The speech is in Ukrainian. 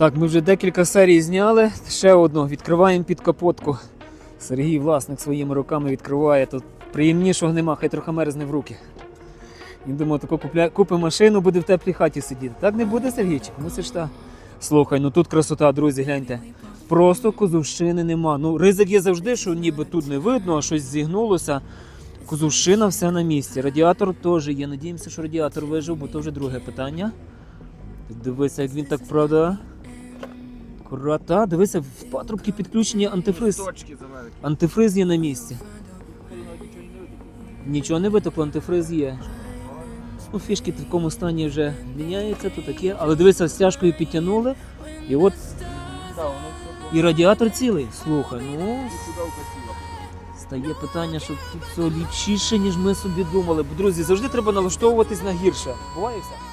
Так, ми вже декілька серій зняли. Ще одну. Відкриваємо під капотку. Сергій, власник, своїми руками відкриває. Тут приємнішого нема, хай трохи мерзне в руки. Він думав, тако купля... купи машину, буде в теплій хаті сидіти. Так не буде, Сергійчик? Мусиш та. Слухай, ну тут красота, друзі, гляньте. Просто козувщини нема. Ну, ризик є завжди, що ніби тут не видно, а щось зігнулося. Козувщина все на місці. Радіатор теж є. Надіємося, що радіатор вижив, бо то вже друге питання. Дивися, як він так правда. Акуратно. Дивися, в патрубки підключені антифриз. Точки. Антифриз є на місці. Нічого не витопло, антифриз є. Ну, фішки в такому стані вже міняються, то таке. Але дивися, стяжкою підтягнули. І от і радіатор цілий. Слухай, ну стає питання, що тут все ліпшіше, ніж ми собі думали. Бо, друзі, завжди треба налаштовуватись на гірше. Буває все.